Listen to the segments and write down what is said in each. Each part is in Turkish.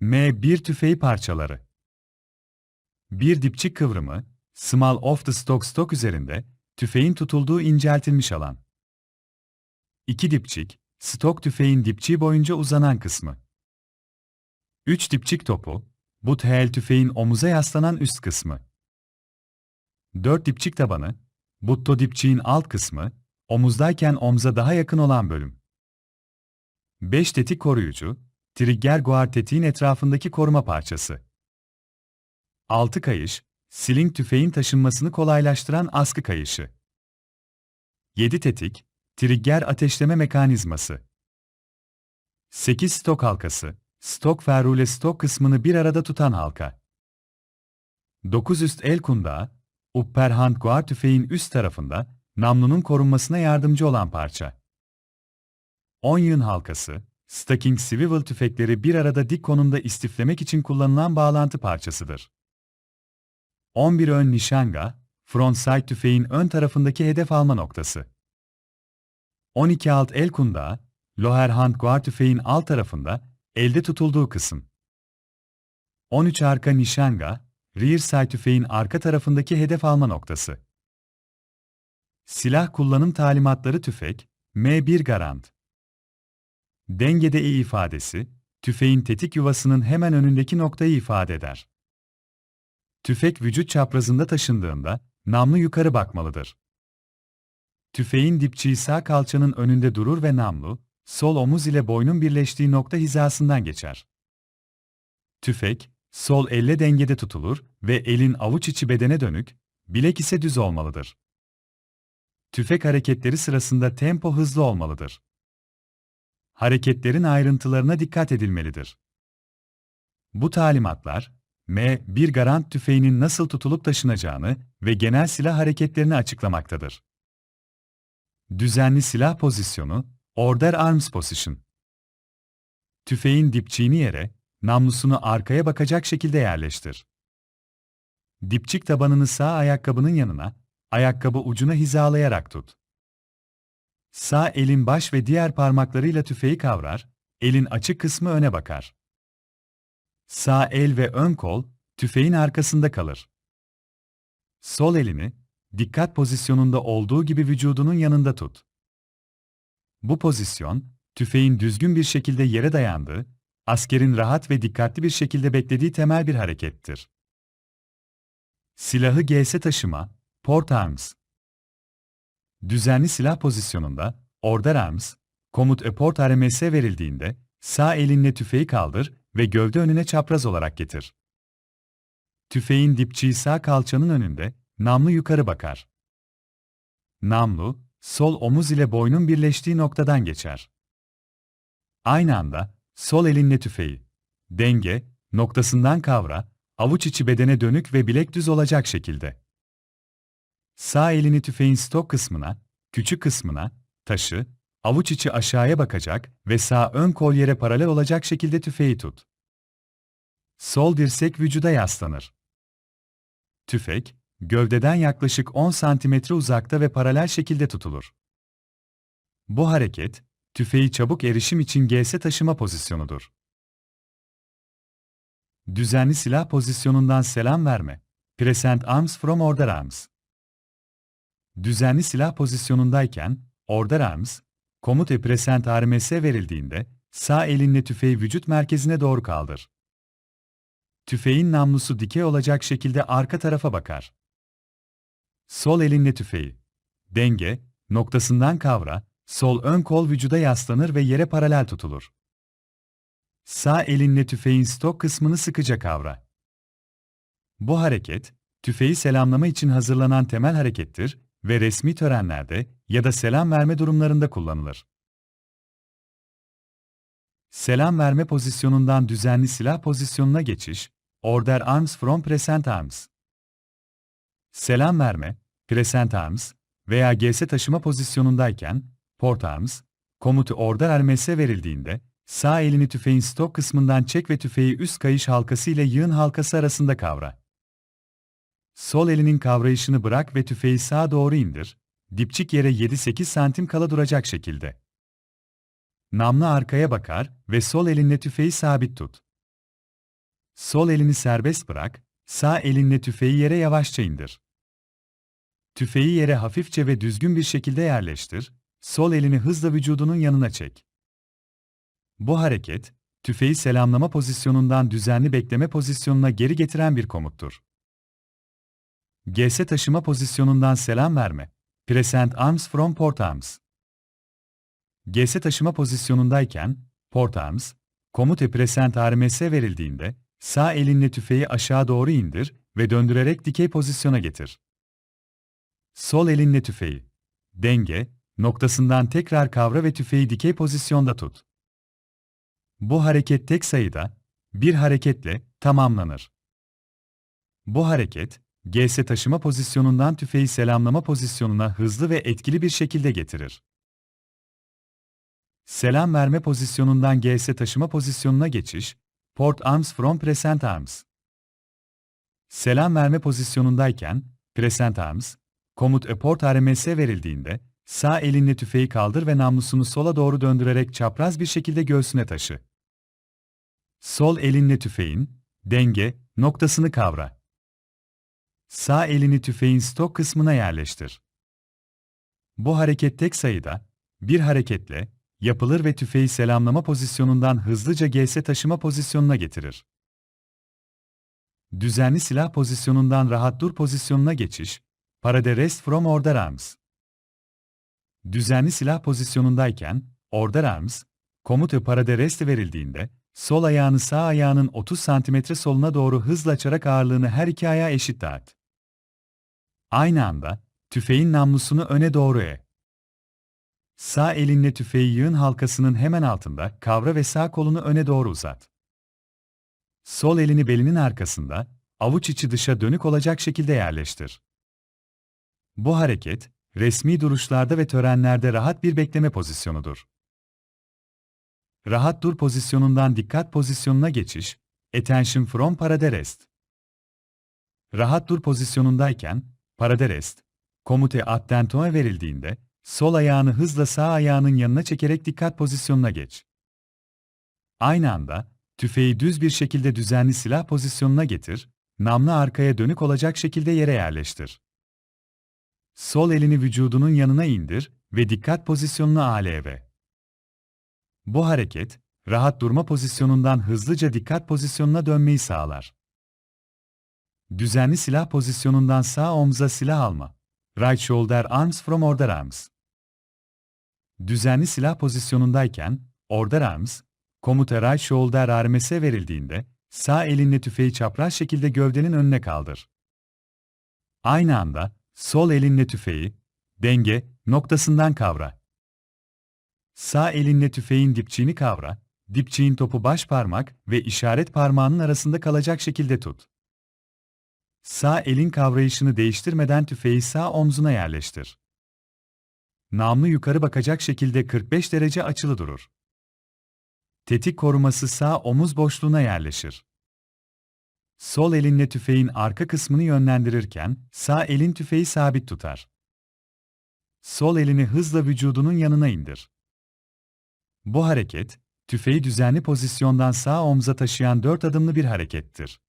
M1 tüfeği parçaları. Bir dipçik kıvrımı, small off the stock stock üzerinde, tüfeğin tutulduğu inceltilmiş alan. İki dipçik, stok tüfeğin dipçiği boyunca uzanan kısmı. Üç dipçik topu, but hel tüfeğin omuza yaslanan üst kısmı. Dört dipçik tabanı, butto dipçiğin alt kısmı, omuzdayken omza daha yakın olan bölüm. 5 tetik koruyucu, trigger guard tetiğin etrafındaki koruma parçası. 6 kayış, sling tüfeğin taşınmasını kolaylaştıran askı kayışı. 7 tetik, trigger ateşleme mekanizması. 8 stok halkası, stok ferrule stok kısmını bir arada tutan halka. 9 üst el kundağı, upper hand guard tüfeğin üst tarafında, namlunun korunmasına yardımcı olan parça. 10 yığın halkası, stacking swivel tüfekleri bir arada dik konumda istiflemek için kullanılan bağlantı parçasıdır. 11 ön nişanga, front sight tüfeğin ön tarafındaki hedef alma noktası. 12 alt el kundağı, lower hand guard tüfeğin alt tarafında, elde tutulduğu kısım. 13 arka nişanga, rear sight tüfeğin arka tarafındaki hedef alma noktası. Silah kullanım talimatları tüfek, M1 Garant. Dengede i ifadesi, tüfeğin tetik yuvasının hemen önündeki noktayı ifade eder. Tüfek vücut çaprazında taşındığında, namlu yukarı bakmalıdır. Tüfeğin dipçiği sağ kalçanın önünde durur ve namlu, sol omuz ile boynun birleştiği nokta hizasından geçer. Tüfek, sol elle dengede tutulur ve elin avuç içi bedene dönük, bilek ise düz olmalıdır. Tüfek hareketleri sırasında tempo hızlı olmalıdır. Hareketlerin ayrıntılarına dikkat edilmelidir. Bu talimatlar, M1 Garant tüfeğinin nasıl tutulup taşınacağını ve genel silah hareketlerini açıklamaktadır. Düzenli silah pozisyonu, Order Arms Position. Tüfeğin dipçiğini yere, namlusunu arkaya bakacak şekilde yerleştir. Dipçik tabanını sağ ayakkabının yanına, ayakkabı ucuna hizalayarak tut. Sağ elin baş ve diğer parmaklarıyla tüfeği kavrar, elin açık kısmı öne bakar. Sağ el ve ön kol, tüfeğin arkasında kalır. Sol elini, dikkat pozisyonunda olduğu gibi vücudunun yanında tut. Bu pozisyon, tüfeğin düzgün bir şekilde yere dayandığı, askerin rahat ve dikkatli bir şekilde beklediği temel bir harekettir. Silahı GS taşıma, Port Arms. Düzenli silah pozisyonunda, Order Arms, komut e port RMS verildiğinde, sağ elinle tüfeği kaldır ve gövde önüne çapraz olarak getir. Tüfeğin dipçiği sağ kalçanın önünde, namlu yukarı bakar. Namlu, sol omuz ile boynun birleştiği noktadan geçer. Aynı anda, sol elinle tüfeği, denge, noktasından kavra, avuç içi bedene dönük ve bilek düz olacak şekilde. Sağ elini tüfeğin stok kısmına, küçük kısmına, taşı, avuç içi aşağıya bakacak ve sağ ön kol yere paralel olacak şekilde tüfeği tut. Sol dirsek vücuda yaslanır. Tüfek, gövdeden yaklaşık 10 cm uzakta ve paralel şekilde tutulur. Bu hareket, tüfeği çabuk erişim için GS taşıma pozisyonudur. Düzenli silah pozisyonundan selam verme. Present arms from order arms. Düzenli silah pozisyonundayken, order arms, komut present RMS verildiğinde, sağ elinle tüfeği vücut merkezine doğru kaldır. Tüfeğin namlusu dikey olacak şekilde arka tarafa bakar. Sol elinle tüfeği. Denge, noktasından kavra, sol ön kol vücuda yaslanır ve yere paralel tutulur. Sağ elinle tüfeğin stok kısmını sıkıca kavra. Bu hareket, tüfeği selamlama için hazırlanan temel harekettir ve resmi törenlerde ya da selam verme durumlarında kullanılır. Selam verme pozisyonundan düzenli silah pozisyonuna geçiş, Order Arms from Present Arms. Selam verme, Present Arms veya GS taşıma pozisyonundayken, Port Arms, komutu Order RMS verildiğinde, sağ elini tüfeğin stok kısmından çek ve tüfeği üst kayış halkası ile yığın halkası arasında kavra. Sol elinin kavrayışını bırak ve tüfeği sağa doğru indir, dipçik yere 7-8 santim kala duracak şekilde. Namlı arkaya bakar ve sol elinle tüfeği sabit tut. sol elini serbest bırak, sağ elinle tüfeği yere yavaşça indir. Tüfeği yere hafifçe ve düzgün bir şekilde yerleştir, sol elini hızla vücudunun yanına çek. Bu hareket, tüfeği selamlama pozisyonundan düzenli bekleme pozisyonuna geri getiren bir komuttur. GS taşıma pozisyonundan selam verme. Present arms from port arms. GS taşıma pozisyonundayken, port arms, komut present RMS verildiğinde, sağ elinle tüfeği aşağı doğru indir ve döndürerek dikey pozisyona getir. Sol elinle tüfeği, denge, noktasından tekrar kavra ve tüfeği dikey pozisyonda tut. Bu hareket tek sayıda, bir hareketle tamamlanır. Bu hareket, GS taşıma pozisyonundan tüfeği selamlama pozisyonuna hızlı ve etkili bir şekilde getirir. Selam verme pozisyonundan GS taşıma pozisyonuna geçiş, Port Arms from Present Arms. Selam verme pozisyonundayken, Present Arms, komut e port RMS verildiğinde, sağ elinle tüfeği kaldır ve namlusunu sola doğru döndürerek çapraz bir şekilde göğsüne taşı. Sol elinle tüfeğin, denge, noktasını kavra. Sağ elini tüfeğin stok kısmına yerleştir. Bu hareket tek sayıda, bir hareketle, yapılır ve tüfeği selamlama pozisyonundan hızlıca GS taşıma pozisyonuna getirir. Düzenli silah pozisyonundan rahat dur pozisyonuna geçiş, parade rest from order arms. Düzenli silah pozisyonundayken, order arms, komuta parade rest verildiğinde, sol ayağını sağ ayağının 30 cm soluna doğru hızla açarak ağırlığını her iki ayağa eşit dağıt. Aynı anda, tüfeğin namlusunu öne doğru e. Sağ elinle tüfeği yığın halkasının hemen altında kavra ve sağ kolunu öne doğru uzat. Sol elini belinin arkasında, avuç içi dışa dönük olacak şekilde yerleştir. Bu hareket, resmi duruşlarda ve törenlerde rahat bir bekleme pozisyonudur. Rahat dur pozisyonundan dikkat pozisyonuna geçiş, attention from parade rest. Rahat dur pozisyonundayken, parade rest, komute attentone verildiğinde, sol ayağını hızla sağ ayağının yanına çekerek dikkat pozisyonuna geç. Aynı anda, tüfeği düz bir şekilde düzenli silah pozisyonuna getir, namlu arkaya dönük olacak şekilde yere yerleştir. Sol elini vücudunun yanına indir ve dikkat pozisyonuna ALV. Bu hareket, rahat durma pozisyonundan hızlıca dikkat pozisyonuna dönmeyi sağlar. Düzenli silah pozisyonundan sağ omza silah alma. Right shoulder arms from order arms. Düzenli silah pozisyonundayken, order arms, komuta right shoulder RMS verildiğinde, sağ elinle tüfeği çapraz şekilde gövdenin önüne kaldır. Aynı anda, sol elinle tüfeği, denge, noktasından kavra. Sağ elinle tüfeğin dipçiğini kavra, dipçiğin topu baş parmak ve işaret parmağının arasında kalacak şekilde tut. Sağ elin kavrayışını değiştirmeden tüfeği sağ omzuna yerleştir. Namlu yukarı bakacak şekilde 45 derece açılı durur. Tetik koruması sağ omuz boşluğuna yerleşir. Sol elinle tüfeğin arka kısmını yönlendirirken sağ elin tüfeği sabit tutar. Sol elini hızla vücudunun yanına indir. Bu hareket, tüfeği düzenli pozisyondan sağ omza taşıyan dört adımlı bir harekettir.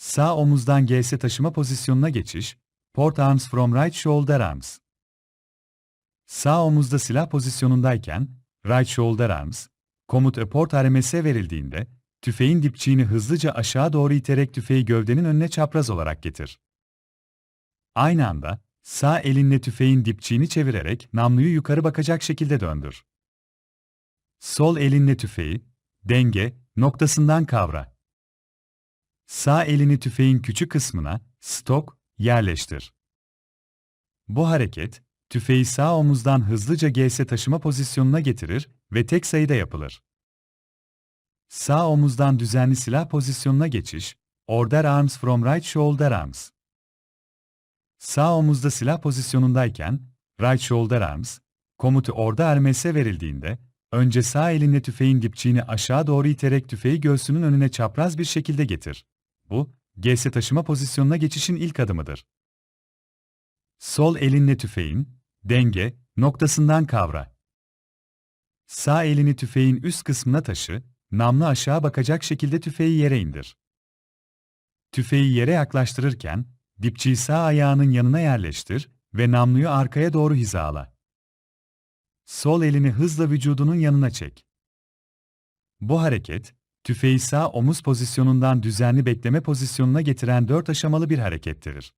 Sağ omuzdan GS taşıma pozisyonuna geçiş, Port Arms from Right Shoulder Arms. Sağ omuzda silah pozisyonundayken, Right Shoulder Arms, komut e port RMS verildiğinde, tüfeğin dipçiğini hızlıca aşağı doğru iterek tüfeği gövdenin önüne çapraz olarak getir. Aynı anda, sağ elinle tüfeğin dipçiğini çevirerek namluyu yukarı bakacak şekilde döndür. Sol elinle tüfeği, denge, noktasından kavra. Sağ elini tüfeğin küçük kısmına, stok, yerleştir. Bu hareket, tüfeği sağ omuzdan hızlıca GS taşıma pozisyonuna getirir ve tek sayıda yapılır. Sağ omuzdan düzenli silah pozisyonuna geçiş, Order Arms from Right Shoulder Arms. Sağ omuzda silah pozisyonundayken, Right Shoulder Arms, komutu orada RMS verildiğinde, önce sağ elinle tüfeğin dipçiğini aşağı doğru iterek tüfeği göğsünün önüne çapraz bir şekilde getir. Bu, GS taşıma pozisyonuna geçişin ilk adımıdır. Sol elinle tüfeğin, denge, noktasından kavra. Sağ elini tüfeğin üst kısmına taşı namlu aşağı bakacak şekilde tüfeği yere indir. Tüfeği yere yaklaştırırken, dipçiyi sağ ayağının yanına yerleştir ve namluyu arkaya doğru hizala. Sol elini hızla vücudunun yanına çek. Bu hareket, tüfeği sağ omuz pozisyonundan düzenli bekleme pozisyonuna getiren dört aşamalı bir harekettir.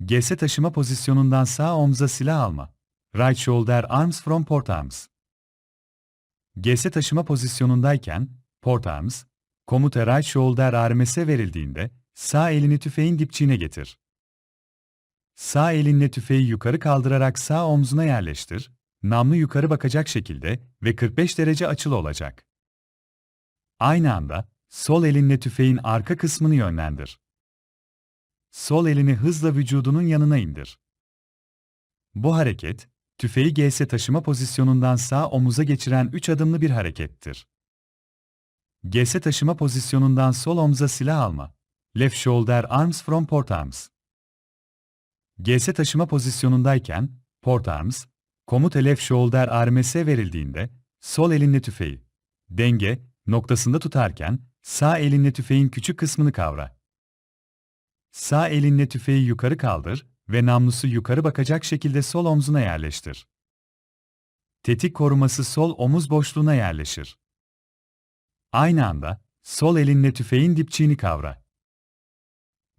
GS taşıma pozisyonundan sağ omza silah alma. Right shoulder arms from port arms. GS taşıma pozisyonundayken, port arms, komuta right shoulder arms'e verildiğinde, sağ elini tüfeğin dipçiğine getir. Sağ elinle tüfeği yukarı kaldırarak sağ omzuna yerleştir, namlu yukarı bakacak şekilde ve 45 derece açılı olacak. Aynı anda, sol elinle tüfeğin arka kısmını yönlendir. Sol elini hızla vücudunun yanına indir. Bu hareket, tüfeği GS taşıma pozisyonundan sağ omuza geçiren 3 adımlı bir harekettir. GS taşıma pozisyonundan sol omza silah alma. Left shoulder arms from port arms. GS taşıma pozisyonundayken, port arms, komuta left shoulder arms'e verildiğinde, sol elinle tüfeği, denge, noktasında tutarken, sağ elinle tüfeğin küçük kısmını kavra. Sağ elinle tüfeği yukarı kaldır ve namlusu yukarı bakacak şekilde sol omzuna yerleştir. Tetik koruması sol omuz boşluğuna yerleşir. Aynı anda, sol elinle tüfeğin dipçiğini kavra.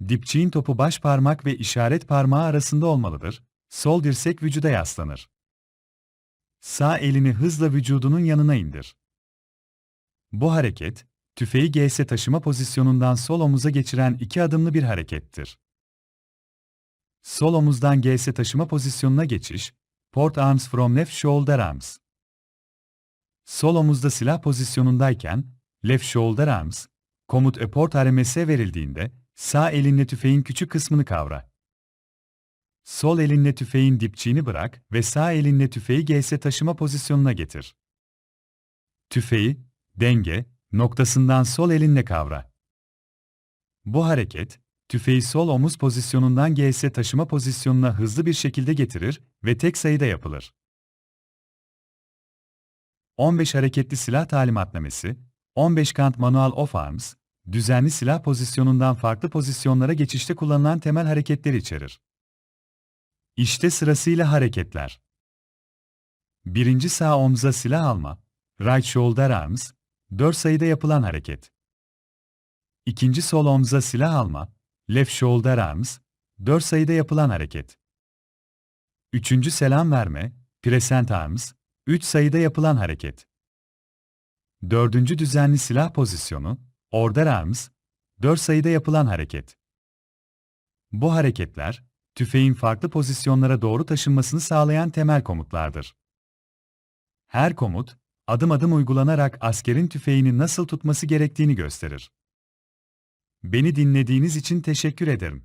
Dipçiğin topu baş parmak ve işaret parmağı arasında olmalıdır, sol dirsek vücuda yaslanır. Sağ elini hızla vücudunun yanına indir. Bu hareket, tüfeği GS taşıma pozisyonundan sol omuza geçiren iki adımlı bir harekettir. Sol omuzdan GS taşıma pozisyonuna geçiş, port arms from left shoulder arms. Sol omuzda silah pozisyonundayken, left shoulder arms, komut e port RMS'e verildiğinde, sağ elinle tüfeğin küçük kısmını kavra. Sol elinle tüfeğin dipçiğini bırak ve sağ elinle tüfeği GS taşıma pozisyonuna getir. Tüfeği, denge, noktasından sol elinle kavra. Bu hareket, tüfeği sol omuz pozisyonundan GS taşıma pozisyonuna hızlı bir şekilde getirir ve tek sayıda yapılır. 15 hareketli silah talimatnamesi, 15 kant manual of arms, düzenli silah pozisyonundan farklı pozisyonlara geçişte kullanılan temel hareketleri içerir. İşte sırasıyla hareketler. Birinci sağ omza silah alma, right shoulder arms, 4 sayıda yapılan hareket. İkinci sol omza silah alma, left shoulder arms, 4 sayıda yapılan hareket. Üçüncü selam verme, present arms, 3 sayıda yapılan hareket. Dördüncü düzenli silah pozisyonu, order arms, 4 sayıda yapılan hareket. Bu hareketler, tüfeğin farklı pozisyonlara doğru taşınmasını sağlayan temel komutlardır. Her komut, adım adım uygulanarak askerin tüfeğini nasıl tutması gerektiğini gösterir. Beni dinlediğiniz için teşekkür ederim.